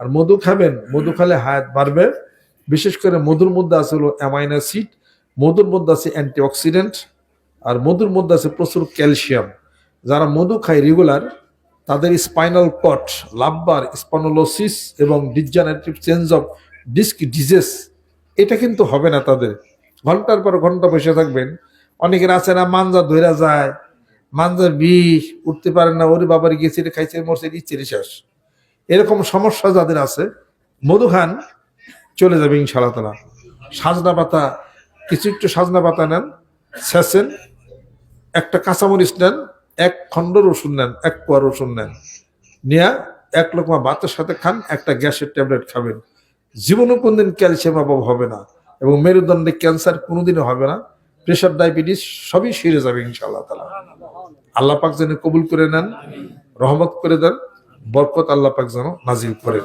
আর মধু খাবেন, মধু খেলে হায়াত বাড়বে। বিশেষ করে মধুর মধ্যে আছে হলো অ্যামাইনো অ্যাসিড, মধুর মধ্যে আছে অ্যান্টিঅক্সিডেন্ট, আর মধুর মধ্যে আছে প্রচুর ক্যালসিয়াম। যারা মধু খায় রেগুলার, তাদের স্পাইনাল কট, লাম্বার স্পানোলোসিস এবং degenerative change of disc disease, এটা কিন্তু হবে না তাদের। ঘণ্টার পর ঘণ্টা বসে থাকবেন। অনেকের আছে না মানজা ধইরা যায় মানজার বিষ, উঠতে পারে না, ওরে বাবার রে খাইছে, মরছে ইচ্ছে শেষ। এরকম সমস্যা যাদের আছে মধু খান চলে যাবে ইনশাআল্লাহ তালা সাজনা পাতা, কিছু একটু সাজনা পাতা নেন ছেঁচেন একটা কাঁচামরিচ নেন, এক খণ্ড রসুন নেন, এক কোয়া রসুন নেন। নিয়ে এক লোকমা ভাতের সাথে খান, একটা গ্যাসের ট্যাবলেট খাবেন। জীবনও কোনদিন ক্যালসিয়াম অভাব হবে না এবং মেরুদণ্ডে ক্যান্সার কোনোদিনও হবে না। প্রেশার, ডায়াবেটিস সবই সেরে যাবে ইনশাআল্লাহ তালা আল্লাহ পাক যেন কবুল করে নেন, রহমত করে দেন। বরকত আল্লাহ পাক যেন নাজিল করেন।